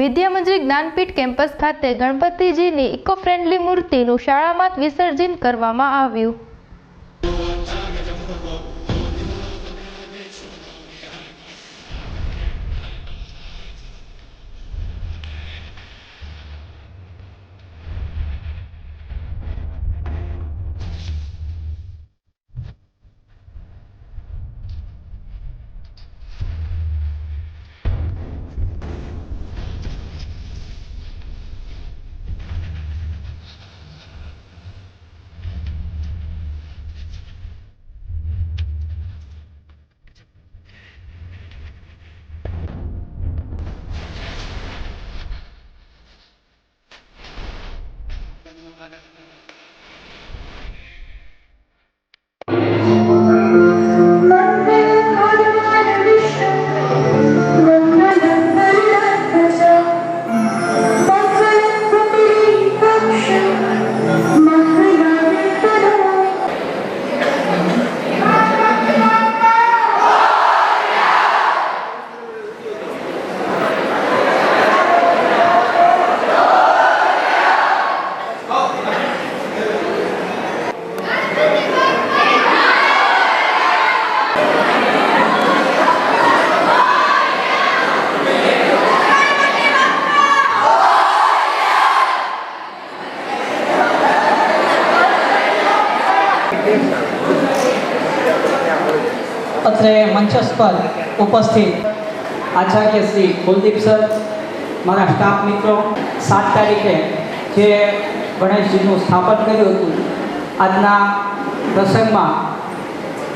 Vidyamandir Jnanpith campus ખાતે ગણપતિજીની eco friendly મૂર્તિનું શાળામાં જ વિસર્જન કરવામાં આવ્યું. અત્રે મંચસ પર ઉપસ્થિત આચાર્ય શ્રી કુલદીપ સર, મારા સ્ટાફ મિત્રો. સાત તારીખે જે ગણેશજીનું સ્થાપન કર્યું હતું, આજના પ્રસંગમાં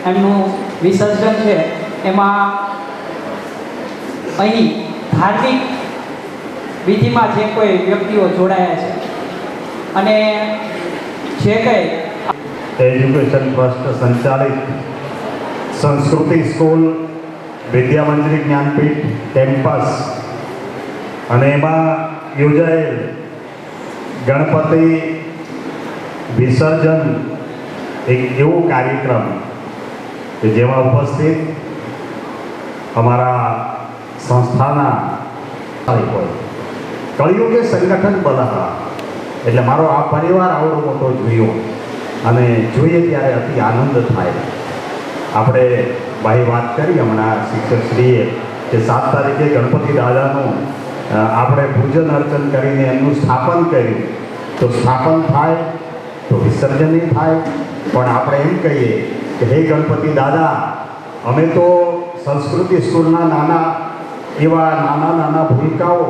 એમનું વિસર્જન છે. એમાં અહીં ધાર્મિક વિધિમાં જે કોઈ વ્યક્તિઓ જોડાયા છે. અને જે કંઈ એજ્યુકેશન ટ્રસ્ટ સંચાલિત સંસ્કૃતિ સ્કૂલ વિદ્યામંદિર જ્ઞાનપીઠ, કેમ્પસ. અને એમાં યોજાયેલ ગણપતિ વિસર્જન એક એવો કાર્યક્રમ કે જેમાં ઉપસ્થિત અમારા સંસ્થાના કહ્યું કળિયુગે સંગઠન બધા એટલે મારો આ પરિવાર આવડો મોટો જોયો અને જોઈએ ત્યારે અતિ આનંદ થાય. આપણે ભાઈ વાત કરી હમણાં શિક્ષકશ્રીએ કે સાત તારીખે ગણપતિ દાદાનું આપણે પૂજન અર્ચન કરીને એમનું સ્થાપન કર્યું. તો સ્થાપન થાય તો વિસર્જન થાય. પણ આપણે એમ કહીએ કે હે ગણપતિ દાદા, અમે તો સંસ્કૃતિ સ્કૂલના નાના, એવા નાના નાના ભૂમિકાઓ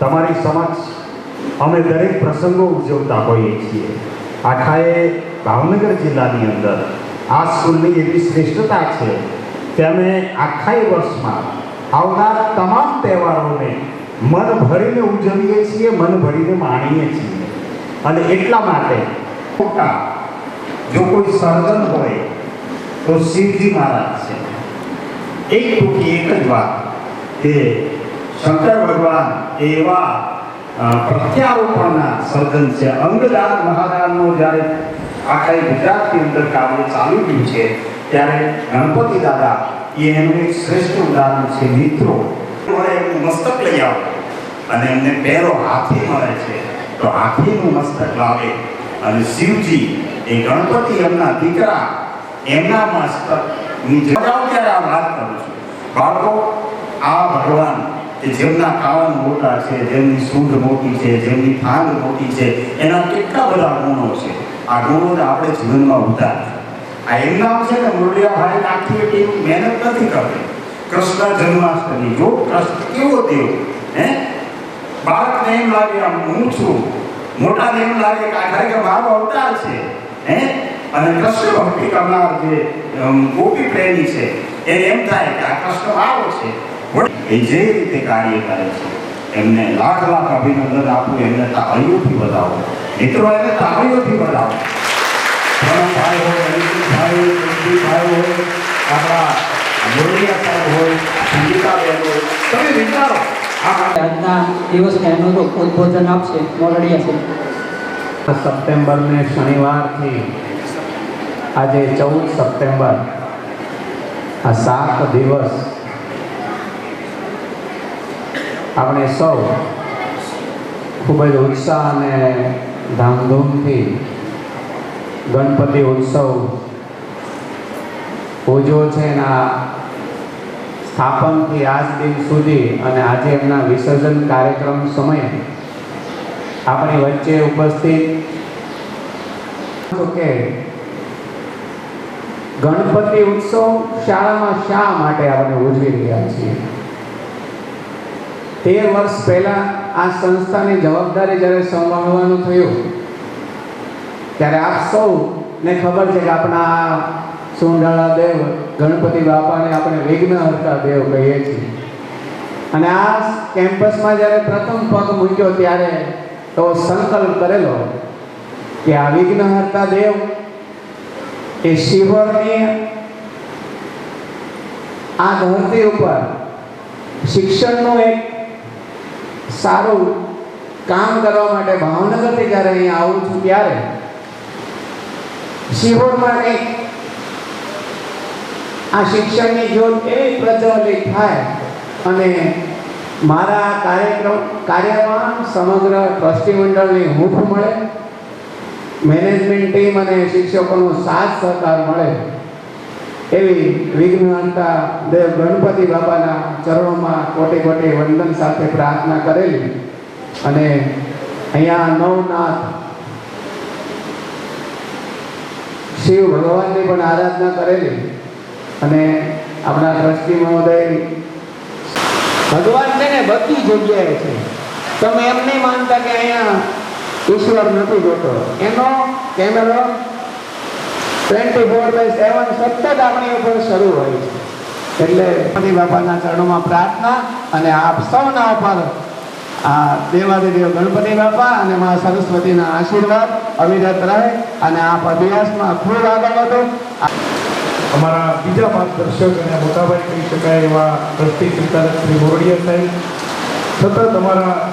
તમારી સમક્ષ અમે દરેક પ્રસંગો ઉજવતા હોઈએ છીએ. આખા એ ભાવનગર જિલ્લાની અંદર આ સ્કૂલની એવી શ્રેષ્ઠતા છે કે અમે આખા વર્ષમાં આવનાર તમામ તહેવારોને મન ભરીને ઉજવીએ છીએ મન ભરીને માણીએ છીએ. અને એટલા માટે ખોટા જો કોઈ સર્જન હોય, તો શિવજી મહારાજ છે. એક ટૂંકી એક જ વાત કે શંકર ભગવાન એવા પ્રત્યારોપણના સર્જન છે. અંગદાન મહાદાનનો જ્યારે આખા ગુજરાતની અંદર કાવ્ય ચાલુ રહ્યું છે, ત્યારે ગણપતિ દાદા એ એનું એક શ્રેષ્ઠ ઉદાહરણ છે, મિત્રો. મળે એમનું મસ્તક લઈ આવો અને એમને પહેરો હાથી મળે છે. તો હાથીનું મસ્તક લાવે અને શિવજી એ ગણપતિ એમના દીકરા એમના મસ્તકની જગાવ ત્યારે આ વાત કરું છું. બાળકો, આ ભગવાન કે જેમના કાન મોટા છે, જેમની સૂંઢ મોટી છે, જેમની ફાંગ મોટી છે, એના કેટલા બધા ગુણો છે? આ ગુણોને આપણે જીવનમાં ઉતાર આ એમ નામ છે ને મુરલીયાભાઈ આખી ટીમ મહેનત નથી કરતી. કૃષ્ણ જન્માષ્ટમી જો કૃષ્ણ કેવો દેવ? હે? બાળકને એમ લાગે આમ હું છું. મોટાને એમ લાગે કે આ ખરેખર મારો અવતાર છે. હે? અને કૃષ્ણ ભક્તિ કરનાર જે ગોપી પ્રેમી છે, એને એમ થાય કે આ કૃષ્ણ મારો છે. એ જે રીતે કાર્ય કરે છે એમને લાખ લાખ અભિનંદન આપું એમને તાળીઓથી વધાવો. મિત્રો એને તાળીઓથી વધાવો. ભાઈ હોય ભાઈ રવિભાઈ હોય આપણા સાહેબ હોય સંગીતાબેન હોય તમે વિચારો. આજના દિવસને અનુરૂપ ઉદ્બોધન આપશે મોરડિયા છે. સપ્ટેમ્બરને શનિવારથી આજે ચૌદ સપ્ટેમ્બર આ સાત દિવસ આપણે સૌ ખૂબ જ ઉત્સાહ અને ધામધૂમથી ગણપતિ ઉત્સવ ઉજવો છે એના સ્થાપનથી આજ દિન સુધી અને આજે એમના વિસર્જન કાર્યક્રમ સમયે આપણી વચ્ચે ઉપસ્થિત કે ગણપતિ ઉત્સવ શાળામાં શા માટે આપણે ઉજવી રહ્યા છીએ? તેર વર્ષ પહેલા આ સંસ્થાની જવાબદારી જ્યારે સંભાળવાનું થયું, ત્યારે આપ સૌને ખબર છે કે આપણા આ દેવ, ગણપતિ બાપાને આપણે વિઘ્નહર્તા દેવ કહીએ છીએ. અને આ કેમ્પસમાં જ્યારે પ્રથમ પગ મૂક્યો ત્યારે તો સંકલ્પ કરેલો કે આ વિઘ્નહર્તા દેવ એ શિવરની આ ધરતી ઉપર શિક્ષણનું એક સારું કામ કરવા માટે ભાવનગરથી જ્યારે અહીંયા આવું છું ત્યારે શિહોરમાં કંઈક આ શિક્ષણની જોડ એવી પ્રજ્વલિત થાય અને મારા કાર્યક્રમ કાર્યમાં સમગ્ર ટ્રસ્ટી મંડળની હૂંફ મળે, મેનેજમેન્ટ ટીમ અને શિક્ષકોનો સાથ સહકાર મળે. એવી વિઘ્નતા દેવ ગણપતિ બાબાના ચરણોમાં કોટી કોટી વંદન સાથે પ્રાર્થના કરેલી. અને અહીંયા નવનાથ શિવ ભગવાનની પણ આરાધના કરેલી. અને આપણા ટ્રસ્ટી મહોદય ભગવાન છે ને બધી જગ્યાએ છે. તમે એમ નહીં માનતા કે અહીંયા ઈશ્વર નથી જોતો. એનો કેમેરો ટ્વેન્ટી ફોર બાય સેવન સતત આપણી ઉપર શરૂ હોય છે. એટલે ગણપતિ બાપાના ચરણોમાં પ્રાર્થના અને આપ સૌના ઉપર આ દેવાદેવ ગણપતિ બાપા અને મા સરસ્વતીના આશીર્વાદ અવિરત રહે અને આપ અભ્યાસમાં ખૂબ આગળ વધો. અમારા બીજા માર્ગદર્શક અને મોટાભાઈ કહી શકાય એવા ટ્રસ્ટી સંચાલક શ્રી મોરડિયા સાહેબ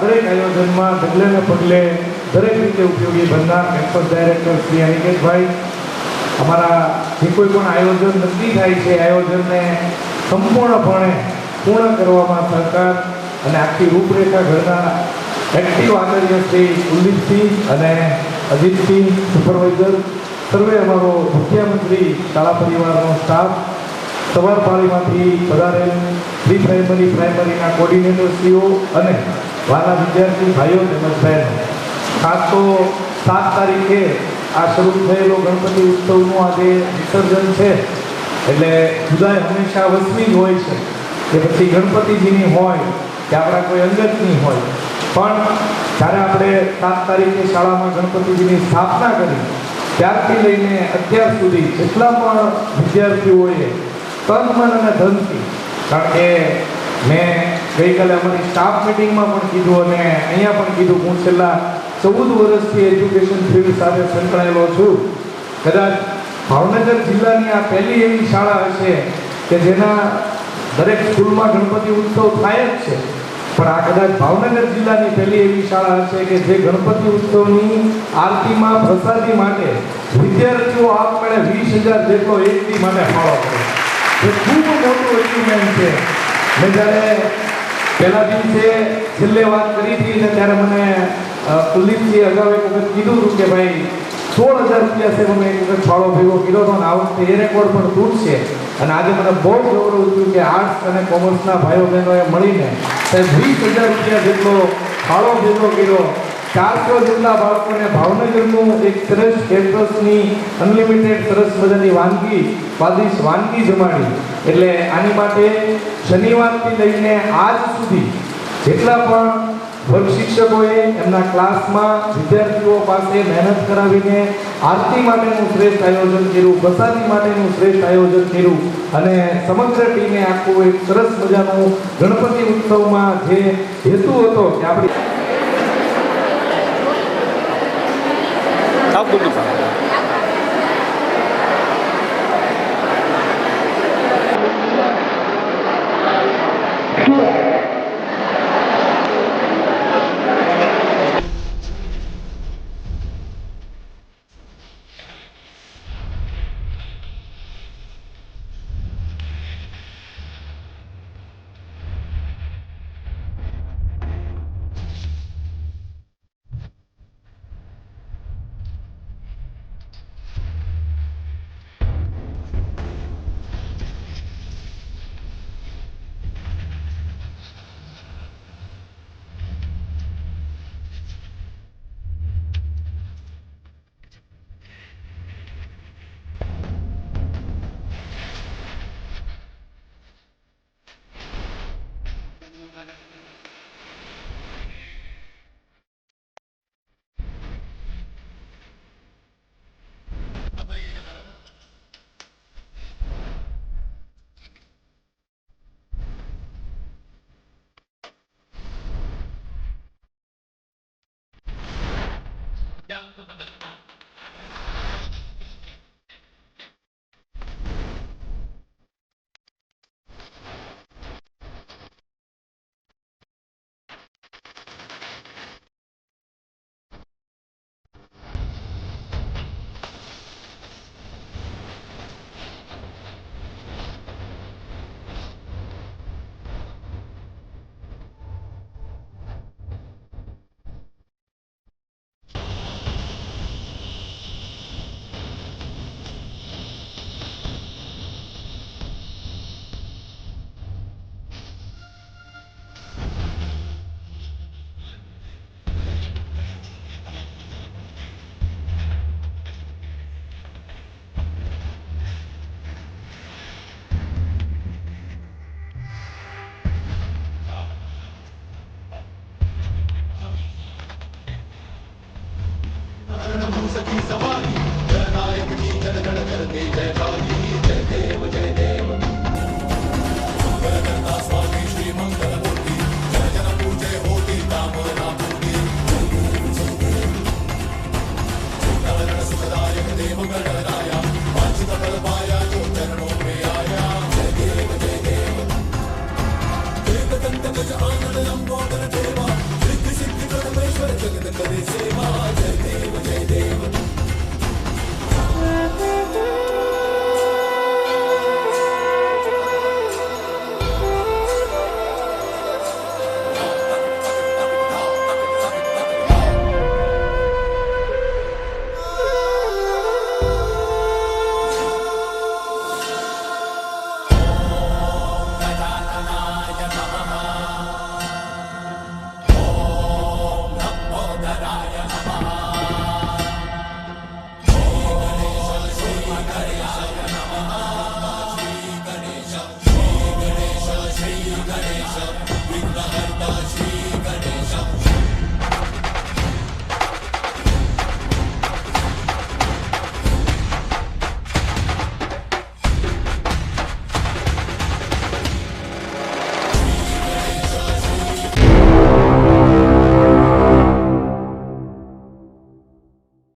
દરેક આયોજનમાં ડગલે ને પગલે દરેક રીતે ઉપયોગી બનનાર કેમ્પસ ડાયરેક્ટર શ્રી અનિકેતભાઈ અમારા જે કોઈ પણ આયોજન નક્કી થાય છે, આયોજનને સંપૂર્ણપણે પૂર્ણ કરવામાં સરકાર અને આખી રૂપરેખા ઘડનાર એક્ટિવ આચાર્ય શ્રી કુલદીપસિંહ અને અજીતસિંહ સુપરવાઇઝર સર્વે અમારો મુખ્યમંત્રી, શાળા પરિવારનો સ્ટાફ સવારપાળીમાંથી પધારેલ પ્રી પ્રાઇમરી, પ્રાઇમરીના કોર્ડિનેટરશ્રીઓ અને વાલા વિદ્યાર્થી ભાઈઓ તેમજ બહેનો. ખાસ તો સાત તારીખે આ શરૂ થયેલો ગણપતિ ઉત્સવનું આજે વિસર્જન છે. એટલે જુદાય હંમેશા વસમી જ હોય છે. કે પછી ગણપતિજીની હોય કે આપણા કોઈ અંગતની હોય. પણ જ્યારે આપણે સાત તારીખે શાળામાં ગણપતિજીની સ્થાપના કરી, ત્યારથી લઈને અત્યાર સુધી જેટલા પણ વિદ્યાર્થીઓએ તન, મન અને ધનથી કારણ કે મેં ગઈકાલે અમારી સ્ટાફ મિટિંગમાં પણ કીધું અને અહીંયા પણ કીધું, હું છેલ્લા ચૌદ વર્ષથી એજ્યુકેશન ફિલ્ડ સાથે સંકળાયેલો છું. કદાચ ભાવનગર જિલ્લાની આ પહેલી એવી શાળા હશે કે જેના દરેક સ્કૂલમાં ગણપતિ ઉત્સવ થાય જ છે. પણ આ કદાચ ભાવનગર જિલ્લાની પહેલી એવી શાળા હશે કે જે ગણપતિ ઉત્સવની આરતીમાં પ્રસાદી માટે વિદ્યાર્થીઓ આપમેળે વીસ હજાર જેટલો એકથી માટે ફાળો કરે એ ખૂબ મોટું અચીવમેન્ટ છે. મેં જ્યારે પહેલા દિવસે છેલ્લે વાત કરી હતી ને ત્યારે મને અ, કુલદીપજી અગાઉ એક વખત કીધું હતું કે ભાઈ સોળ હજાર રૂપિયા છે મને એક વખત ફાળો ભેગો કીધો હતો અને આ વખતે એ રેકોર્ડ પણ તૂટશે. અને આજે મને બહુ ગૌરવ થયું કે આર્ટ્સ અને કોમર્સના ભાઈઓ બહેનોએ મળીને સાહેબ વીસ હજાર રૂપિયા જેટલો ફાળો ભેગો કર્યો. ચારસો જેટલા બાળકોને ભાવનગરનું એક સરસ કેમ્પસની અનલિમિટેડ સરસ મજાની વાનગી સ્વાદિષ્ટ વાનગી જમાડી. એટલે આની માટે શનિવારથી લઈને આજ સુધી જેટલા પણ વર્ગ શિક્ષકોએ એમના ક્લાસમાં વિદ્યાર્થીઓ પાસે મહેનત કરાવીને આરતી માટેનું શ્રેષ્ઠ આયોજન કર્યું, પ્રસાદી માટેનું શ્રેષ્ઠ આયોજન કર્યું અને સમગ્ર ટીમે આખું એક સરસ મજાનું ગણપતિ ઉત્સવમાં જે હેતુ હતો કે આપણી